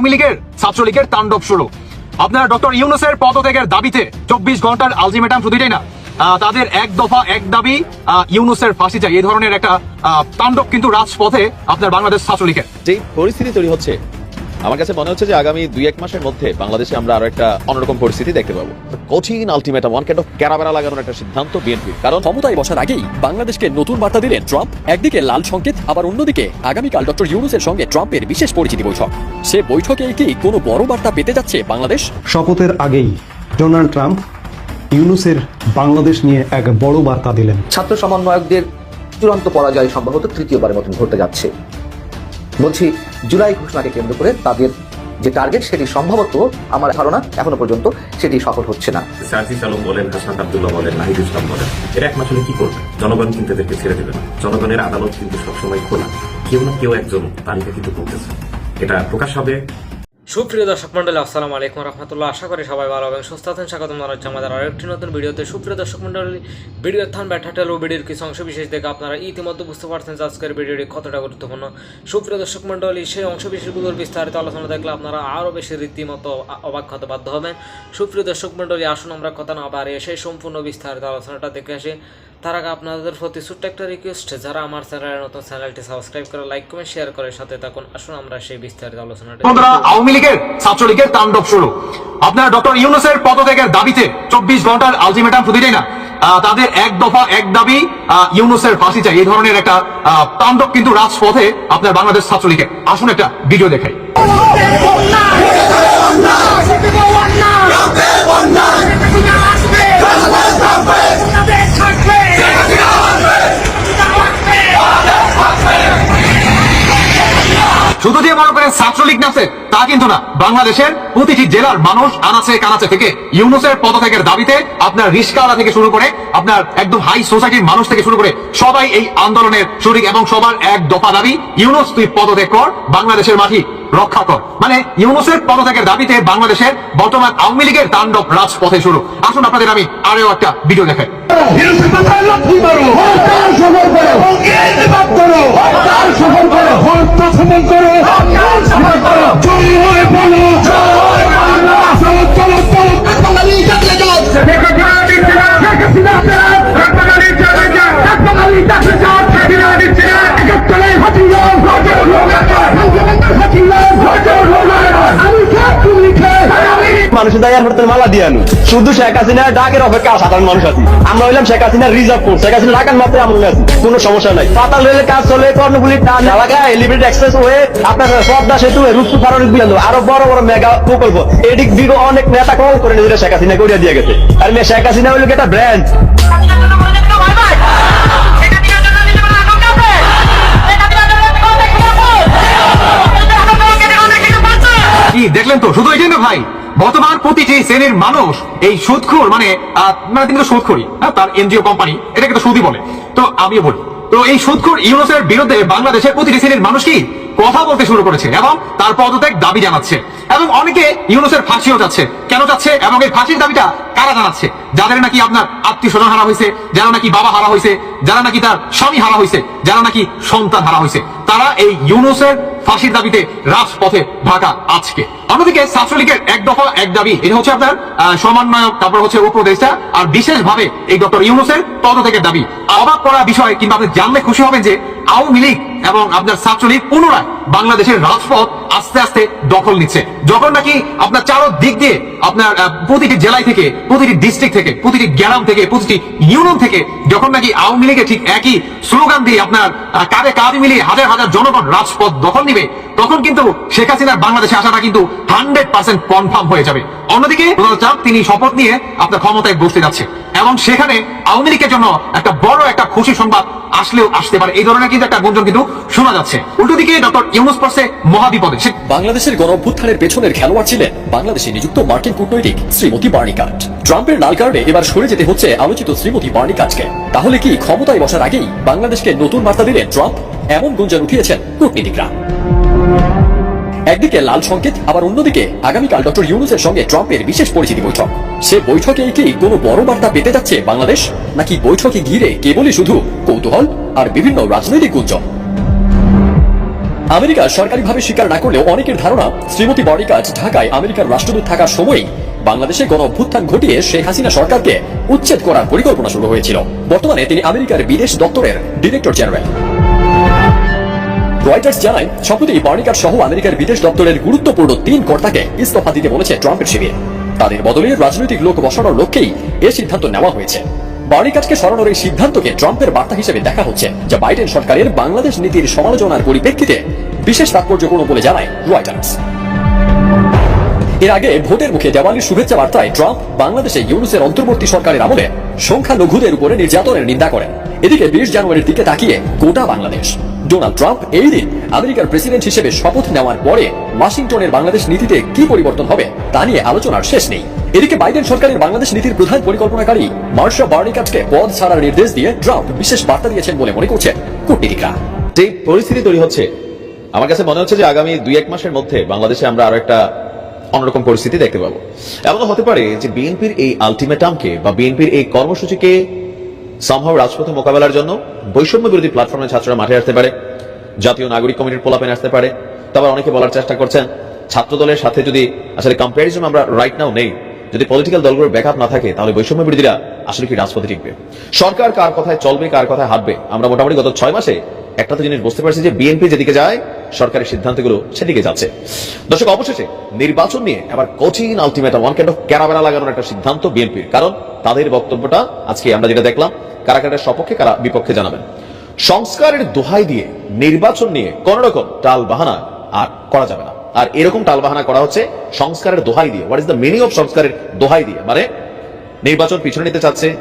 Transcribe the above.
আওয়ামী লীগের, ছাত্রলীগের তাণ্ডব শুরু। আপনার ডক্টর ইউনুসের পদত্যাগের দাবিতে চব্বিশ ঘণ্টার আলটিমেটাম শুধু না তাদের এক দফা এক দাবি ইউনুসের ফাঁসি চাই। এই ধরনের একটা তাণ্ডব কিন্তু রাজপথে আপনার বাংলাদেশ ছাত্রলীগের। যে পরিস্থিতি তৈরি হচ্ছে আমার কাছে মনে হচ্ছে যে আগামী দুই এক মাসের মধ্যে বাংলাদেশে আমরা আরও একটা অন্যরকম পরিস্থিতি দেখতে পাবো। কঠিন আলটিমেটাম ওয়ান অফ ক্যারাবেরা লাগানোর একটা সিদ্ধান্ত বিএনপি কারণ ক্ষমতায় বসার আগেই বাংলাদেশকে নতুন বার্তা দিলেন ট্রাম্প। একদিকে লাল সংকেত আবার অন্যদিকে আগামীকাল ডক্টর ইউনুসের সঙ্গে ট্রাম্পের বিশেষ পরিচিতি বৈঠক। সে বৈঠকে কি কোনো বড় বার্তা পেতে যাচ্ছে বাংলাদেশ? শপথের আগেই ডোনাল্ড ট্রাম্প ইউনুসের বাংলাদেশ নিয়ে এক বড় বার্তা দিলেন। ছাত্র সমন্বয়কদের চূড়ান্ত পরাজয় সম্ভবত তৃতীয়বারের মতন ঘটতে যাচ্ছে। বলছি, জুলাই ঘোষণাকে কেন্দ্র করে তাদের যে টার্গেট সেটি সম্ভবত আমার ধারণা এখনও পর্যন্ত সেটি সফল হচ্ছে না। সার্জিস আলম বলেন, হাসান আব্দুল্লাহ বলেন, নাহিদ ইসলাম বলেন, এরা এক মাস কি করবে? জনগণ কিন্তু এদেরকে ছেড়ে দেবে না। জনগণের আদালত কিন্তু সবসময় খোলা। কেউ না কেউ একজন তালিকা কিন্তু করতেছে এটা প্রকাশ হবে সুপ্রিয় দর্শক মন্ডলী আসসালামু আলাইকুম রহমতুল্লাহ। আশা করি সবাই ভালো এবং সুস্থ আছেন। স্বাগত জানাচ্ছি আমাদের আরেকটি নতুন ভিডিওতে। সুপ্রিয় দর্শক মন্ডলী ভিডিও থান ব্যাঠাটেল ও ভিডিওর কিছু অংশ বিশেষ দেখে আপনারা ইতিমধ্যে বুঝতে পারছেন যে আজকের ভিডিওটি কতটা গুরুত্বপূর্ণ। সুপ্রিয় দর্শক মন্ডলী সেই অংশ বিশেষগুলোর বিস্তারিত আলোচনা দেখলে আপনারা আরও বেশি রীতিমতো অবাক হতে বাধ্য হবেন। সুপ্রিয় দর্শক মন্ডলী আসুন আমরা কথা না বাড়িয়ে সেই সম্পূর্ণ বিস্তারিত আলোচনাটা দেখে আসি। তার আগে আপনাদের প্রতি ছোট্ট একটা রিকোয়েস্ট যারা আমার চ্যানেলের নতুন চ্যানেলটি সাবস্ক্রাইব করে লাইক কমেন্ট শেয়ার করে সাথে থাকুন। আসুন আমরা সেই বিস্তারিত আলোচনাটা বন্ধুরা আওয়ামী লীগের ছাত্রলীগের তাণ্ডব শুরু। আপনার ডক্টর ইউনুসের পদত্যাগের দাবিতে চব্বিশ ঘণ্টার আলটিমেটাম শুধু এটাই না। আহ, তাদের এক দফা এক দাবি আহ, ইউনুসের ফাঁসি চাই। এই ধরনের একটা আহ, তাণ্ডব কিন্তু রাজপথে আপনার বাংলাদেশ ছাত্রলীগের। আসুন একটা ভিডিও দেখাই। শুধু যে মনে করেন ছাত্রলীগ নাচে তা কিন্তু না। বাংলাদেশের প্রতিটি জেলার মানুষ আনাচে কানাচে থেকে ইউনুসের পদত্যাগের দাবিতে আপনার রিস্কাওয়ালা থেকে শুরু করে আপনার একদম হাই সোসাইটির মানুষ থেকে শুরু করে সবাই এই আন্দোলনের শরিক এবং সবার এক দফা দাবি, ইউনুস তুই পদত্যাগ কর, বাংলাদেশের মাটি রক্ষা কর। মানে ইউনুসের পদত্যাগের দাবিতে বাংলাদেশের বর্তমান আওয়ামী লীগের তাণ্ডব রাজপথে শুরু। আসুন আপনাদের আমি আরও একটা ভিডিও দেখাই। 아니, 아니, 아니, মানুষের দায়ের হরতের মালা দিয়ে আনু। শুধু শেখ হাসিনা, ডাকের অপেক্ষা সাধারণ মানুষ আছি। আমরা হইলাম শেখ হাসিনা রিজার্ভ কোর্স শেখ হাসিনা ডাকার মাত্রে আমরা আছি। কোনো সমস্যা নাই। পাতাল রেলের কাজ চলে, কর্ণফুলির টান এলাকা এলিভেটেড এক্সপ্রেস হয়ে আপনার পদ্মা সেতু রূপসু ফারুক বিয়ান আরও বড় বড় মেগা প্রকল্প। এদিক দিকে অনেক নেতা কল করে নিজেরা শেখ হাসিনা করিয়া দিয়ে গেছে। আর শেখ হাসিনা হইল একটা ব্র্যান্ড কি, দেখলেন তো? শুধু এটাই না ভাই, বর্তমান প্রতিটি শ্রেণির মানুষ, এই সুদখোর মানে মানে তিনি তো সুদখোরই হ্যাঁ তার এনজিও কোম্পানি, এটাকে তো সুদই বলে। তো আমিও বলি। তো এই সুদখোর ইউনুসের বিরুদ্ধে বাংলাদেশের প্রতিটি শ্রেণির মানুষ কি কথা বলতে শুরু করেছে এবং তার পদত্যাগ দাবি জানাচ্ছে। এবং অনেকে ইউনুসের ফাঁসিও যাচ্ছে কেন যাচ্ছে এবং এই ফাঁসির দাবিটা কারা জানাচ্ছে? যাদের নাকি আপনার আত্মীয় স্বজন হারা হয়েছে, যারা নাকি বাবা হারা হয়েছে, যারা নাকি তার স্বামী হারা হয়েছে, যারা নাকি সন্তান হারা হয়েছে, তারা এই ইউনুসের ফাঁসির দাবিতে রাজপথে ঢাকা আজকে। অন্যদিকে ছাত্রলীগের এক দফা এক দাবি, এটা হচ্ছে আপনার সমন্বয়ক, তারপর হচ্ছে উপদেষ্টা, আর বিশেষভাবে এই ডক্টর ইউনুসের পদত্যাগের দাবি। অবাক করা বিষয়, কিন্তু আপনি জানলে খুশি হবেন যে আওয়ামী লীগ এবং আপনার ছাত্রলীগ পুনরায় বাংলাদেশের রাজপথ আস্তে আস্তে দখল নিচ্ছে। যখন নাকি আপনার চারো দিক দিয়ে আপনার প্রতিটি জেলায় থেকে, প্রতিটি ডিস্ট্রিক্ট থেকে, প্রতিটি গ্রাম থেকে, প্রতিটি ইউনিয়ন থেকে যখন নাকি আওয়ামী লীগের ঠিক একই স্লোগান দিয়ে আপনার কাঁধে কাঁধ মিলিয়ে হাজার হাজার জনগণ রাজপথ দখল নিবে তখন কিন্তু শেখ হাসিনার বাংলাদেশে আসাটা কিন্তু হান্ড্রেড পার্সেন্ট কনফার্ম হয়ে যাবে। অন্যদিকে তিনি শপথ নিয়ে আপনার ক্ষমতায় বসতে যাচ্ছে। এবং সেখানে আওয়ামী লীগের জন্য একটা বড় একটা খুশি সংবাদ আসলেও আসতে পারে। এই ধরনের কিন্তু একটা গুঞ্জন কিন্তু শোনা যাচ্ছে। উল্টো দিকে ডক্টর ইউনুস পড়ছে মহাবিপদে। বাংলাদেশের গণ অভ্যুত্থানের পেছনের খেলোয়াড় ছিলেন বাংলাদেশে নিযুক্ত মার্কিন কূটনৈতিক শ্রীমতী বার্নি কাট ট্রাম্পের লাল কার্ডে এবার সরে যেতে হচ্ছে আলোচিত শ্রীমতী বার্নি কাটকে তাহলে কি ক্ষমতায় বসার আগেই বাংলাদেশকে নতুন বার্তা দিলেন ট্রাম্প? এমন গুঞ্জন উঠিয়েছেন কূটনীতিকরা। একদিকে লাল সংকেত, আবার অন্যদিকে আগামীকাল ডক্টর ইউনুসের সঙ্গে ট্রাম্পের বিশেষ পরিচিতি বৈঠক। সে বৈঠকে কি কোনো বড় বার্তা পেতে যাচ্ছে বাংলাদেশ? নাকি বৈঠকে ঘিরে কেবলই শুধু কৌতূহল আর বিভিন্ন রাজনৈতিক গুঞ্জন? আমেরিকা সরকারিভাবে স্বীকার না করলেও অনেকের ধারণা, শ্রীমতী বড়িকাট ঢাকায় আমেরিকার রাষ্ট্রদূত থাকার সময়ই বাংলাদেশে গণ অভ্যুত্থান ঘটিয়ে শেখ হাসিনা সরকারকে উচ্ছেদ করার পরিকল্পনা শুরু হয়েছিল। বর্তমানে তিনি আমেরিকার বিদেশ দপ্তরের ডিরেক্টর জেনারেল। রয়টার্স জানায়, সম্প্রতি বার্নিকাট সহ আমেরিকার বিদেশ দপ্তরের গুরুত্বপূর্ণ তিন কর্তাকে ইস্তফা দিতে বলেছে ট্রাম্পের শিবির। তাদের বদলে রাজনৈতিক লোক বসানোর লক্ষ্যেই এ সিদ্ধান্ত নেওয়া হয়েছে। বার্নিকাটকে সরানোর এই সিদ্ধান্তকে ট্রাম্পের বার্তা হিসেবে দেখা হচ্ছে, যা বাইডেন সরকারের বাংলাদেশ নীতির সমালোচনার পরিপ্রেক্ষিতে বিশেষ তাৎপর্যপূর্ণ বলে জানায় রয়টার্স এর আগে ভোটের মুখে দেওয়ালির শুভেচ্ছা বার্তায় ট্রাম্প বাংলাদেশে ইউনুসের অন্তর্বর্তী সরকারের আমলে সংখ্যালঘুদের উপরে নির্যাতনের নিন্দা করেন। এদিকে বিশ জানুয়ারির দিকে তাকিয়ে গোটা বাংলাদেশ। ডোনাল্ড ট্রাম্প এই দিন আমেরিকার প্রেসিডেন্ট হিসেবে শপথ নেওয়ার পরে ওয়াশিংটনের বাংলাদেশ নীতিতে কি পরিবর্তন হবে তা নিয়ে আলোচনার শেষ নেই। এদিকে বাইডেন সরকারের বাংলাদেশ নীতির প্রধান পরিকল্পনাকারী মার্শা বার্নিকাটকে পদ ছাড়ার নির্দেশ দিয়ে ট্রাম্প বিশেষ বার্তা দিয়েছেন বলে মনে করছেন কূটনীতিকরা। যে পরিস্থিতি তৈরি হচ্ছে। আমার কাছে মনে হচ্ছে যে আগামী দুই এক মাসের মধ্যে বাংলাদেশে আমরা আরও একটা অন্যরকম পরিস্থিতি দেখতে পাবো। এমনও হতে পারে যে বিএনপির এই আলটিমেটামকে বা বিএনপির এই কর্মসূচিকে সম্ভব রাজপথে মোকাবেলার জন্য বৈষম্য বিরোধী প্ল্যাটফর্মে ছাত্ররা মাঠে আসতে পারে, জাতীয় নাগরিক কমিটির পোলাপেন আসতে পারে। তারপর অনেকে বলার চেষ্টা করছেন ছাত্র দলের সাথে যদি আসলে কম্পারিজন আমরা রাইট নাও নেই, যদি পলিটিক্যাল দলগুলোর ব্যাকআপ না থাকে, তাহলে বৈষম্য বিরোধীরা আসলে কি রাজপথে টিকবে? সরকার কার কথায় চলবে, কার কথায় হাঁটবে? আমরা মোটামুটি গত ছয় মাসে একটা তো জিনিস বুঝতে পারছি যে বিএনপি যেদিকে যায়, সরকারের সিদ্ধান্তগুলো সেদিকে যাচ্ছে। দর্শক, অবশেষে নির্বাচন নিয়ে আবার কঠিন আলটিমেটাম ওয়ান কাইন্ড অফ ক্যারাবেড়া লাগানোর একটা সিদ্ধান্ত বিএনপির কারণ তাদের বক্তব্যটা আজকে আমরা যেটা দেখলাম কারা কারা সপক্ষে কারা বিপক্ষে জানাবেন। সংস্কারের দোহাই দিয়ে নির্বাচন নিয়ে কোন রকম টাল বাহানা আর করা যাবে না। আর এরকম টাল বাহানা করা হচ্ছে সংস্কারের দোহাই দিয়ে। What is the meaning of সংস্কারের দোহাই দিয়ে? মানে নির্বাচন পিছনে নিতে চাচ্ছে।